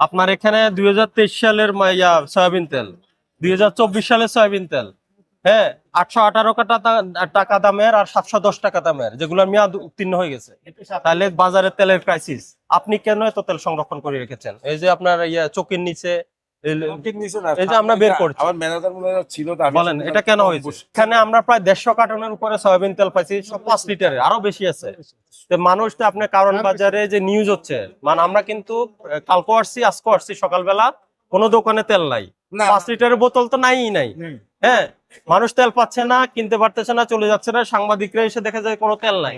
আপনার এখানে দুই হাজার তেইশ সালের সয়াবিন তেল। দুই হাজার চব্বিশ সালের সয়াবিন তেল। হ্যাঁ আটশো আঠারো টাকা দামের আর সাতশো দশ টাকা দামের যেগুলো মেয়াদ উত্তীর্ণ হয়ে গেছে। তাহলে বাজারে তেলের ক্রাইসিস আপনি কেন এত তেল সংরক্ষণ করে রেখেছেন? এই যে আপনার ইয়ে চোখের নিচে এই- যে আমরা বের করছি। আমার ম্যানেজার মনে ছিল বলেন এটা কেন হয়েছে? এখানে আমরা প্রায় দেড়শো কার্টনের উপরে সয়াবিন তেল পাইছি সব পাঁচ লিটারের আরও বেশি আছে। তো মানুষ তো আপনার কারণ বাজারে যে নিউজ হচ্ছে মানে আমরা কিন্তু কালকে আসছি আজকে আসছি সকালবেলা কোনো দোকানে তেল নাই। পাঁচ লিটারের বোতল তো নাই। নাই হ্যাঁ মানুষ তেল পাচ্ছে না কিনতে পারতেছে না চলে যাচ্ছে না সাংবাদিকরা এসে দেখা যায় কোনো তেল নাই।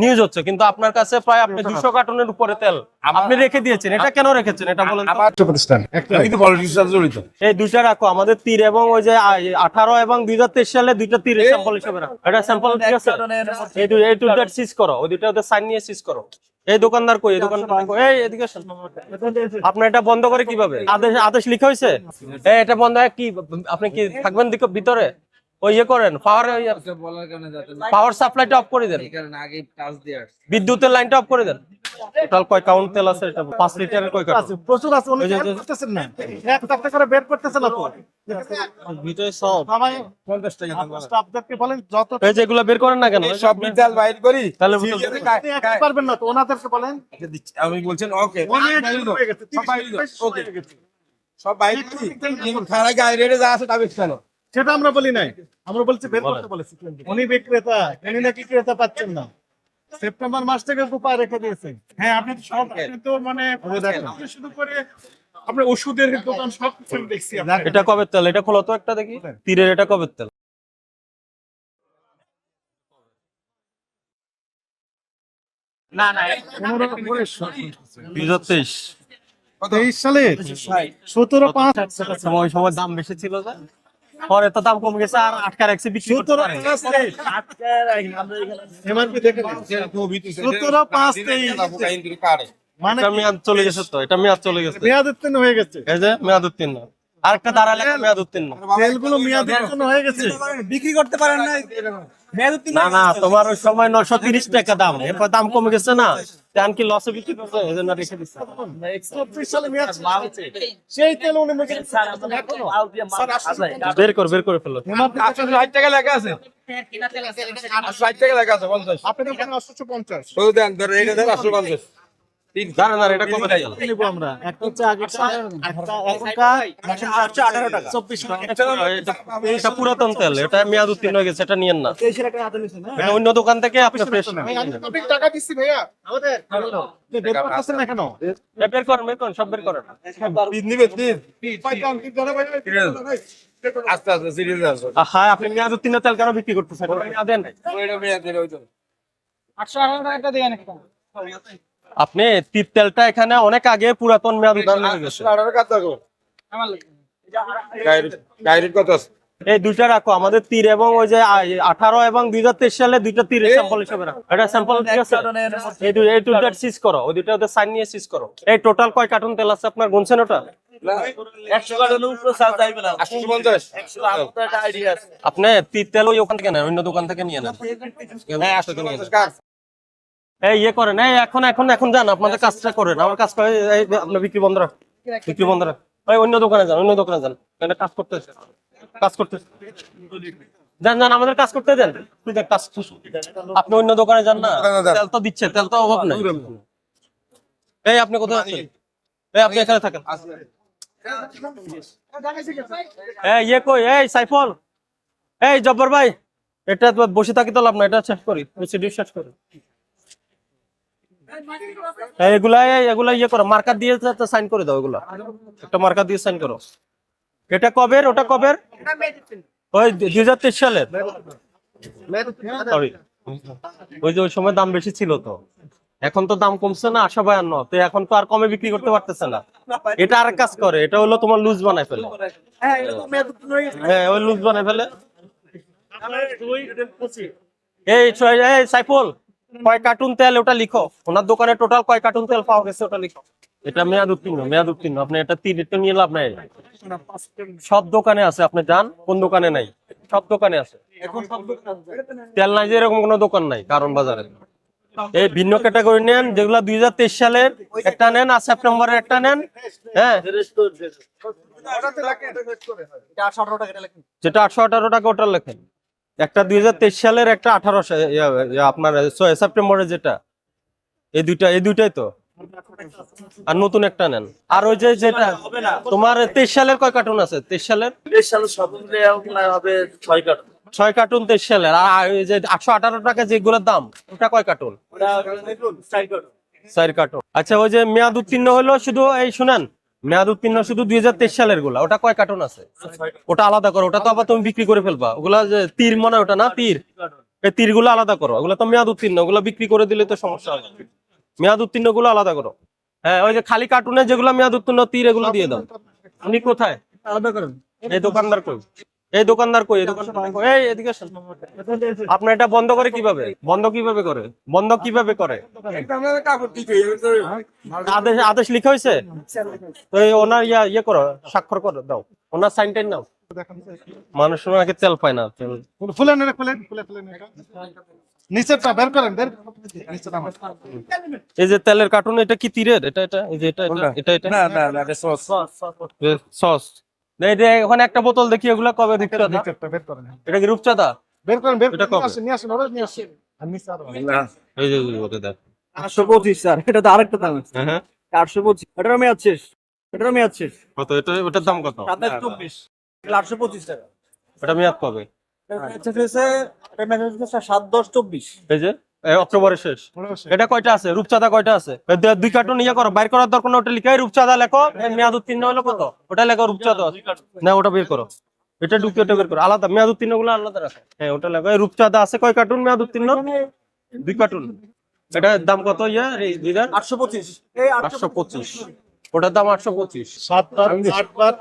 নিউজ হচ্ছে কিন্তু আপনার কাছে প্রায় আপনি দুশো কার্টনের উপরে তেল। আপনি রেখে দিয়েছেন এটা কেন রেখেছেন? এটা বলেন তো? আমার প্রতিষ্ঠান একটা পলিটিক্স জড়িত। এই দুইটা রাখো আমাদের তীর এবং ওই যে আঠারো এবং দুই হাজার তেইশ সালে দুইটা তীর স্যাম্পল হিসেবে রাখো। এটা স্যাম্পল ঠিক আছে? এই দুই এই দুইটা সিজ করো ওই দুইটা ওদের সাইন নিয়ে সিজ করো। এই দোকানদার কই? এই দোকানদার কই? এই এদিকে আসেন। আপনার এটা বন্ধ করে কীভাবে? আদেশ আদেশ লিখা হয়েছে? এই এটা বন্ধ হয় কি? আপনি কি থাকবেন দিকে ভিতরে? ওই ইয়ে করেন পাওয়ার সাপ্লাইটা অফ করে দেন। বিদ্যুতের লাইনটা অফ করে দেন। টোটাল কয় কাউন্ট তেল আছে এটা? পাঁচ লিটারের কয় কাউন্ট? আছে প্রচুর আছে উনি বের করতেছেন না। এক একটা করে বের করতেছেন না তো ভিতরে সব। সবাই পঞ্চাশ টাকা স্টাফদেরকে বলেন যত এই যেগুলো বের করেন না কেন? সব বাইর করি। তাহলে পারবেন না তো ওনাদেরকে বলেন। আমি বলছেন ওকে অনেক সব বাইরে ওকে। সব বাইরে করি। খারা গায়ে রেটে যা আছে তা বেশি কেন? সেটা আমরা বলি নাই। আমরা বলছি বের করতে বলেছি। উনি বিক্রেতা উনি নাকি ক্রেতা পাচ্ছেন না। সেপ্টেম্বর মাস থেকে উপায় রেখে দিয়েছে। হ্যাঁ আপনি তো সব তো মানে শুধু করে আপনার ওষুধের দোকান সব কিছু দেখছি এটা কবে তেল? এটা খোলো তো একটা দেখি। তীরের এটা কবে তেল? দুই হাজার তেইশ। তেইশ সালে? সতেরো পাঁচ। সময় সময় দাম বেশি ছিল পরে তো দাম কমে গেছে আর আটকা রাখছে বিক্রি করতে সতেরো পারে। পাঁচ সতেরো মানে মেয়াদ চলে গেছে তো এটা মেয়াদ চলে গেছে। মেয়াদ উত্তীর্ণ হয়ে গেছে। এই যে মেয়াদ উত্তীর্ণ আরেকটা দাঁড়ালে মেয়াদ উত্তীর্ণ তেলগুলো মেয়াদ উত্তীর্ণ হয়ে গেছে। বিক্রি করতে পারেন না না না তোমার ওই সময় নশো তিরিশ টাকা দাম। এরপর দাম কমে গেছে না। তেন কি লসে বিক্রি করছে? এই জন্য রেখে দিচ্ছে। চব্বিশ সালে মেয়াদ ছিল। সেই তেল উনি বের কর বের করে ফেলো। ষাট টাকা লেখা আছে। ষাট টাকা লেখা আছে পঞ্চাশ। আপনি তো আটশো পঞ্চাশ। ও দেন ধর এটা দেন আটশো পঞ্চাশ। পুরাতন তেল এটা মেয়াদ উত্তীর্ণ হয়ে গেছে এটা নিয়েন না। অন্য দোকান থেকে আপনি ফ্রেশ টাকা দিচ্ছি ভাইয়া। আস্তে আস্তে সিরিয়াস হ্যাঁ মেয়াদ উত্তীর্ণ তেল কেন বিক্রি করতেছেন? মেয়ে দিলে ওই তো আপনি তীর তেলটা এখানে অনেক আগে পুরাতন হয়ে এই দুইটা রাখো আমাদের তীর এবং ওই যে আঠারো এবং দুই হাজার তেইশ সালে দুইটা তীর স্যাম্পল হিসেবে রাখো। এটা স্যাম্পল ঠিক আছে? এই দুই এই দুইটা সিজ করো ওই দুইটা ওদের সাইন নিয়ে সিজ করো। এই টোটাল কয় কার্টন তেল আছে আপনার? গুনছেন ওটা? আপনি তীর তেল ওই ওখান থেকে নেন অন্য দোকান থেকে নিয়ে নেন হ্যাঁ আসলে নিয়ে নেন। কার এই ইয়ে করেন। এই এখন এখন এখন যান আপনাদের কাজটা করেন। আমার কাজ করে আপনার বিক্রি বন্ধ রাখ বিক্রি বন্ধ রাখ ওই অন্য দোকানে যান অন্য দোকানে যান। এখানে কাজ করতেছে কাজ করতেছে যান যান আমাদের কাজ করতে দেন। কাজ আপনি অন্য দোকানে যান না। তেল তো দিচ্ছে তেল তো অভাব নাই। এই আপনি কোথায় আছেন? এই আপনি এখানে থাকেন। এই ইয়ে কই? এই সাইফল। এই জব্বর ভাই। এটা তো বসে থাকি তো লাভ না এটা শেষ করি। শেষ করি। দাম বেশি ছিল তো। এখন তো দাম কমছে না, আশা বায়ান্ন। তো এখন তো আর কমে বিক্রি করতে পারতেছে না। এটা আর কাজ করে, এটা হলো তোমার লুজ বানায় ফেলে। হ্যাঁ ওই লুজ বানায় ফেলে। এই, সাইফুল। কয় কার্টুন তেল ওটা লিখো। ওনার দোকানে টোটাল কয় কার্টুন তেল পাওয়া গেছে ওটা লিখো। এটা মেয়াদ উত্তীর্ণ মেয়াদ উত্তীর্ণ। আপনি এটা তিরিতে নিয়ে লাভ নাই। সব দোকানে আছে আপনি যান কোন দোকানে নাই। সব দোকানে আছে। তেল নাই যে এরকম কোনো দোকান নাই কারণ বাজারে। এই ভিন্ন ক্যাটাগরি নেন যেগুলো দুই হাজার তেইশ সালের একটা নেন আর সেপ্টেম্বরের একটা নেন হ্যাঁ। যেটা আটশো আঠারো টাকা ওটা লেখেন। একটা দুই হাজার তেইশ সালের একটা আঠারো আপনার ছয় সেপ্টেম্বরের যেটা। এই দুইটা এই দুইটাই তো। আর নতুন একটা নেন। আর ওই যে যেটা তোমার তেইশ সালের কয় কার্টুন আছে? তেইশ সালের? হবে ছয় কার্টন ছয় কার্টুন তেইশ সালের। আর ওই যে আটশো আঠারো টাকা যেগুলোর দাম ওটা কয় কার্টুন চার কার্টুন আচ্ছা ওই যে মেয়াদ উত্তীর্ণ হলো শুধু এই শুনেন। মেয়াদ উত্তীর্ণ শুধু দুই হাজার তেইশ সালেরগুলা ওটা কয় কার্টুন আছে? ওটা আলাদা করো ওটা তো আবার তুমি বিক্রি করে ফেলবা। ওগুলা যে তীর মনে ওটা না তীর? এই তীরগুলো আলাদা করো ওগুলো তো মেয়াদ উত্তীর্ণ ওগুলো বিক্রি করে দিলে তো সমস্যা হবে। মেয়াদ উত্তীর্ণগুলো আলাদা করো। হ্যাঁ ওই যে খালি কার্টুনে যেগুলো মেয়াদ উত্তীর্ণ তীর এগুলো দিয়ে দাও। আপনি কোথায়? আলাদা করেন। এই দোকানদার কই? এই দোকানদার কই? এই দোকানদার কই? এই এদিকে আসেন। আপনার এটা বন্ধ করে কীভাবে? বন্ধ কীভাবে করে? বন্ধ কীভাবে করে? আদেশ আদেশ লিখা হয়েছে? তো এই ওনার ইয়া ইয়ে করো স্বাক্ষর করো দাও। ওনার সাইন টাইন নাও। মানুষ ওনাকে তেল পায় না তেল। ফুলেন ফুলেন ফুলে ফুলেন এটা। নিচেরটা বের করেন বের। এই যে তেলের কার্টুন এটা কি তীরের? এটা এটা এই যে এটা এটা এটা না না না সস সস। এই ওখানে একটা বোতল দেখি এগুলা কবে রূপচাঁদা বের করেন। এটা কি রূপচাঁদা? বের করেন বের করেন নিয়ে আসেন ওরা নিয়ে আসেন। আর নিচে এই যে ওটা দেখ। আটশো পঁচিশ স্যার এটা তো আরেকটা দাম আছে। হ্যাঁ হ্যাঁ। আটশো পঁচিশ এটারও মেয়াদ শেষ। এটারও মেয়াদ শেষ। কত এটা ওটার দাম কত? সাতাশ চব্বিশ আটশো পঁচিশ টাকা। এটা মেয়াদ কবে? এটার মেয়াদ শেষ মেয়াদ এই যে এই অক্টোবরের শেষ। এটা কয়টা আছে? রূপচাঁদা কয়টা আছে? দুই কার্টুন ইয়ে করো বাইর করার দরকার ওটা লিখাই রূপচাঁদা লেখো মেয়াদ উত্তীর্ণ হলো কত? ওটা লেখো রূপচাঁদা। না ওটা বের করো। এটা ঢুকে ওটা বের করো। আলাদা মেয়াদ উত্তীর্ণগুলো আলাদা রাখো। হ্যাঁ ওটা লেখো। রূপচাঁদা আছে কয় কার্টুন মেয়াদ উত্তীর্ণ দুই কার্টুন। এটার দাম কত ইয়ে এই আটশো পঁচিশ। আটশো পঁচিশ। ওটার দাম আটশো পঁচিশ। সাতবার আটবার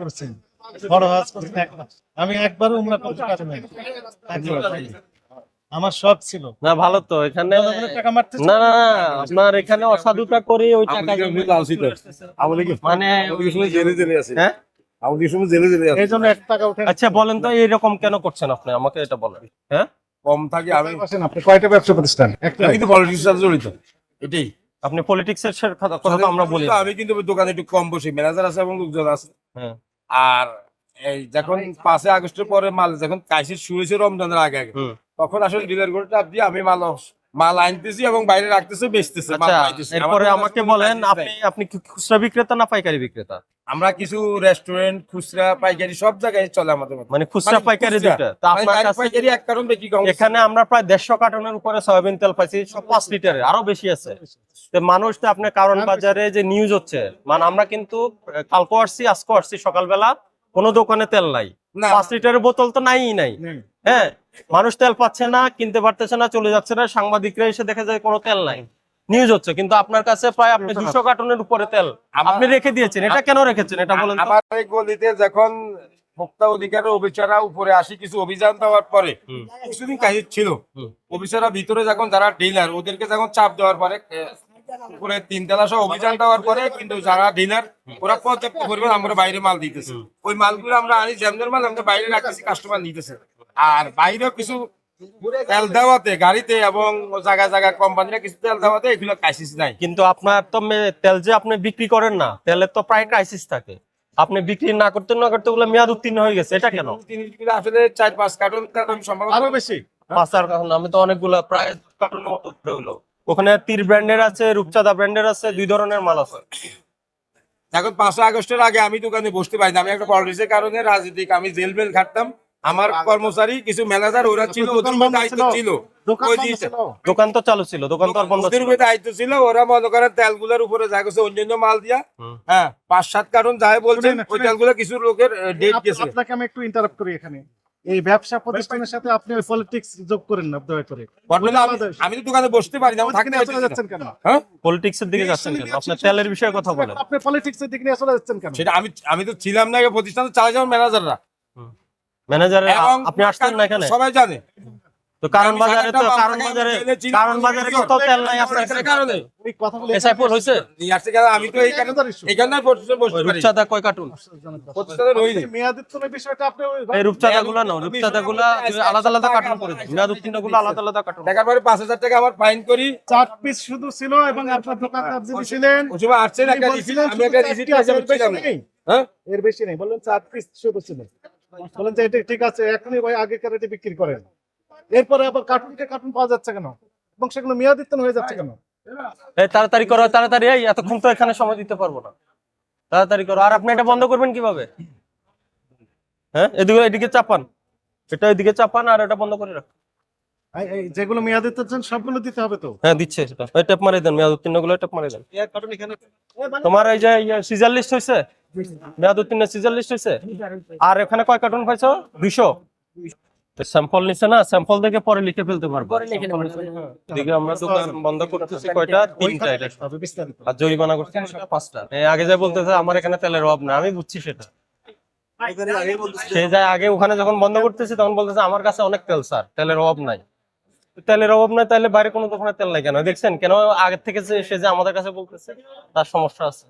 করছেন বড় হজ করছেন একবার আমি একবার উমরা করতে পারি নাই একবার। আমার শখ ছিল। না ভালো তো এখানে টাকা মারতে না না আপনার এখানে অসাধুটা করে ওই টাকা মানে হ্যাঁ? আমাদের সময় জেলে জেলে এই জন্য এক টাকা উঠে আচ্ছা বলেন তো এইরকম কেন করছেন আপনি? আমাকে এটা বলেন। হ্যাঁ? কম থাকে আমি বসেন আপনি কয়টা ব্যবসা প্রতিষ্ঠান? একটা কিন্তু পলিটিক্স জড়িত। এটাই। আপনি পলিটিক্স এর কথা কথা তো আমরা বলি। আমি কিন্তু দোকানে একটু কম বসি ম্যানেজার আছে এবং লোকজন আছে। হ্যাঁ। আর এই যখন পাঁচই আগস্টের পরে মাল যখন কাইসির শুরু হয়েছে রমজানের আগে আগে। তখন আসলে ডিলার করে চাপ দিয়ে আমি মাল মাল আনতেছি এবং বাইরে রাখতেছি বেচতেছি আচ্ছা এরপরে আমাকে বলেন আপনি আপনি খুচরা বিক্রেতা না পাইকারি বিক্রেতা? আমরা কিছু রেস্টুরেন্ট খুচরা পাইকারি সব জায়গায় চলে আমাদের মধ্যে। মানে খুচরা মানে পাইকারি তা মানে আপনার কাছে পাইকারি এক কারণ বেশি কম। এখানে আমরা প্রায় দেড়শো কার্টনের উপরে সয়াবিন তেল পাইছি সব পাঁচ লিটারের আরও বেশি আছে। তো মানুষ তো আপনার কারণ বাজারে যে নিউজ হচ্ছে মানে আমরা কিন্তু কালকে আসছি আজকে আসছি সকালবেলা কোনো দোকানে তেল নাই। পাঁচ লিটারের বোতল তো নাই। নাই। হ্যাঁ মানুষ তেল পাচ্ছে না কিনতে পারতেছে না চলে যাচ্ছে না সাংবাদিকরা এসে দেখে যায় কোনো তেল নাই। নিউজ হচ্ছে কিন্তু আপনার কাছে প্রায় আপনি দুশো কার্টনের উপরে তেল আপনি রেখে দিয়েছেন এটা কেন রেখেছেন এটা বলেন আমার এই গলিতে যখন ভোক্তা অধিকারের অফিসাররা উপরে আসি কিছু অভিযান দেওয়ার পরে কিছুদিন কাহির ছিল। অফিসাররা ভিতরে যখন যারা ডিলার ওদেরকে যখন চাপ দেওয়ার পরে এ, উপরে তিন তলা সহ অভিযান দেওয়ার পরে কিন্তু যারা ডিলার ওরা পর্যাপ্ত পরিমাণ আমরা বাইরে মাল দিতেছে। ওই মালগুলো আমরা আনি জ্যামদের মাল আমরা বাইরে রাখতেছি কাস্টমার নিতেছে। আর বাইরেও কিছু তেল দেওয়াতে গাড়িতে এবং জায়গায় জায়গায় কোম্পানিরা কিছু তেল দেওয়াতে এগুলো কাইসিস নাই। কিন্তু আপনার তো তেল যে আপনি বিক্রি করেন না তেলের তো প্রায় ক্রাইসিস থাকে। আপনি বিক্রি না করতে না করতে ওগুলো মেয়াদ উত্তীর্ণ হয়ে গেছে এটা কেন? জিনিসগুলো আসলে চার পাঁচ কার্টন কার্টন সম্ভব আরও বেশি। পাঁচার কারণ আমি তো অনেকগুলা প্রায় কার্টুনের মতো হলো। ওখানে তীর ব্র্যান্ডের আছে রূপচাঁদা ব্র্যান্ডের আছে দুই ধরনের মাল আছে। এখন পাঁচই আগস্টের আগে আমি দোকানে বসতে পারি না। আমি একটা পলিটিক্সের কারণে রাজনীতিক আমি জেল বেল খাটতাম। আমার কর্মচারী কিছু ম্যানেজার ওরা ছিল ওদের দায়িত্ব ছিল। দোকান তো চালু ছিল দোকান তো আর বন্ধ ছিল। দায়িত্ব ছিল ওরা মনে করেন তেলগুলোর উপরে যা কিছু অন্যান্য মাল দিয়া হ্যাঁ পাঁচ সাত কারণ যাই বলছেন ওই। তেলগুলো কিছু লোকের ডেট গেছে আপনাকে আমি একটু ইন্টারাপ্ট করি এখানে। এই ব্যবসা প্রতিষ্ঠানের সাথে আপনি ওই পলিটিক্স যোগ করেন না দয়া করে। আমি আমি তো দোকানে বসতে পারি না থাকতে চলে যাচ্ছেন কেন? হ্যাঁ? পলিটিক্স এর দিকে যাচ্ছেন কেন? আপনি তেলের বিষয়ে কথা বলেন। আপনি পলিটিক্স এর দিকে নিয়ে চলে যাচ্ছেন কেন? সেটা আমি আমি তো ছিলাম না এই প্রতিষ্ঠানে চালাই যাওয়ার ম্যানেজাররা ম্যানেজার আপনি আসছেন না এখানে? সবাই জানে। তো কারণ বাজারে তো কারণ বাজারে কারণ বাজারে কোথাও তেল নাই আপনার কারণে। ওই কথাগুলো এসআই পোল হয়েছে? আসছে কেন? আমি তো এইখানে এখানে বসতে বসতে রূপচাঁদা কয় কার্টুন প্রতিষ্ঠানে রইনি মেয়াদিত্বের বিষয়টা আপনি এই রূপচাঁদা গুলো না রূপচাঁদা গুলা আলাদা আলাদা কার্টুন করে দিন মেয়াদ উত্তীর্ণগুলো আলাদা আলাদা কার্টুন দেখার পরে পাঁচ হাজার টাকা আমার ফাইন করি। চার পিস শুধু ছিল এবং আপনার ওই সময় একটা আমি একটা রিসিট নেই। হ্যাঁ? এর বেশি নেই বললেন চার পিস শুধু ছিল। বলেন যে এটা ঠিক আছে এখনই ওই আগেকার রেটে বিক্রি করেন। এরপরে আবার কার্টুনকে কার্টুন পাওয়া যাচ্ছে কেন? এবং সেগুলো মেয়াদিত্তন হয়ে যাচ্ছে কেন? এই তাড়াতাড়ি করো তাড়াতাড়ি এই এতক্ষণ তো এখানে সময় দিতে পারব না। তাড়াতাড়ি করো। আর আপনি এটা বন্ধ করবেন কীভাবে? হ্যাঁ এদিকে এদিকে চাপান। এটা এদিকে চাপান আর এটা বন্ধ করে সবগুলো দিতে হবে তো? হ্যাঁ দিচ্ছে সেটা। ওই টেপ মারি দেন মেয়াদ উত্তীর্ণগুলো টেপ মারি দেন তোমার এই যে সিজার লিস্ট হয়েছে মেয়াদ উত্তীর্ণ সিজার লিস্ট হয়েছে আর এখানে কয় কার্টুন পাইছো দুইশো। স্যাম্পল নিছে না স্যাম্পল দেখে পরে লিখে ফেলতে পারব। আমরা দোকান বন্ধ করতেছি কয়টা? তিনটা এটা। আর জরিমানা করতে পাঁচটা। আগে বলতেছে আমার এখানে তেলের অভাব না আমি বুঝছি সেটা। সে যায় আগে ওখানে যখন বন্ধ করতেছে তখন বলতেছে আমার কাছে অনেক তেল স্যার তেলের অভাব নাই। তেলের অভাব নাই তাহলে বাইরে কোনো দোকানে তেল নাই কেন? দেখছেন কেন আগের থেকে যে সে যে আমাদের কাছে বলতেছে তার সমস্যা আছে।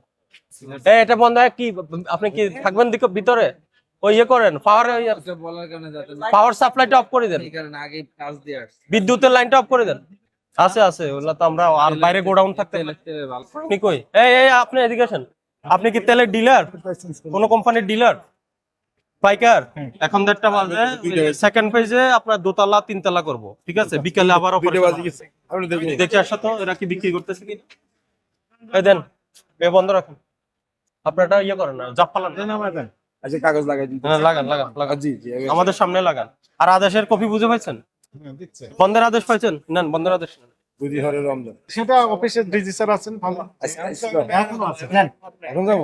এটা বন্ধ হয় কি? আপনি কি থাকবেন দিকে ভিতরে? ওই ইয়ে করেন পাওয়ার বলার কারণে যাতে পাওয়ার সাপ্লাইটা অফ করে দেন। বিদ্যুতের লাইনটা অফ করে দেন। আছে আছে ওগুলা তো আমরা আর বাইরে গোডাউন থাকতে কই? এই এই আপনি এদিকে আসেন। আপনি কি তেলের ডিলার কোন কোম্পানির ডিলার পাইকার? এখন দেড়টা বাজে সেকেন্ড পেজে আপনার দোতলা তিনতলা করব। ঠিক আছে? বিকেলে আবার দেখে আসো তো এরা কি বিক্রি করতেছে কি দেন এ বন্ধ রাখুন। আপনারটা ইয়ে করেন না জাপ। আচ্ছা কাগজ লাগাই দিন হ্যাঁ, লাগান লাগান লাগান। জি জি আমাদের সামনে লাগান। আর আদেশের কপি বুঝে পাইছেন? হ্যাঁ, বন্ধের আদেশ পাইছেন? নেন বন্ধের আদেশ নেন। বুঝি হরে রমজান। সেটা অফিসের ডিজি আছেন ভালো। এখনও আছে। এখন যাব।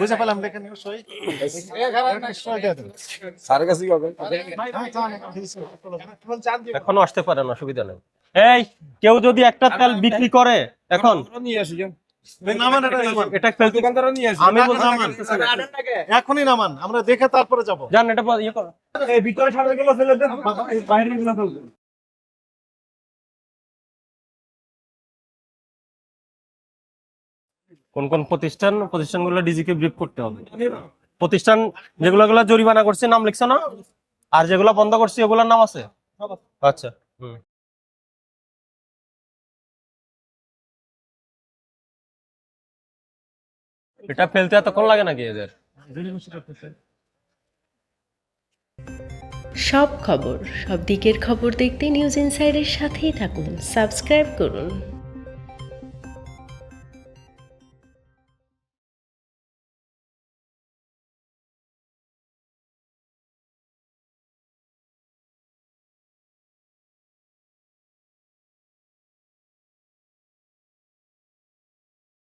বুঝে পেলাম লেখা নিয়ে সই। সই দিয়ে দেন। স্যারের কাছে কবে এখনও আসতে পারেন অসুবিধা নেই। এই কেউ যদি একটা তেল বিক্রি করে এখন নিয়ে আসি নামান। এখনই নামান আমরা দেখে তারপরে যাব। জান এটা ইয়ে করো। কোন কোন প্রতিষ্ঠান? প্রতিষ্ঠানগুলো ডিজিকে ব্রিফ করতে হবে। প্রতিষ্ঠান যেগুলো গুলো জরিমানা করছে নাম লিখছে না? আর যেগুলো বন্ধ করছে ওগুলোর নাম আছে? আচ্ছা এটা ফেলতে এতক্ষণ লাগে নাকি এদের? সব খবর সব দিকের খবর দেখতে নিউজ ইনসাইডের সাথেই থাকুন সাবস্ক্রাইব করুন।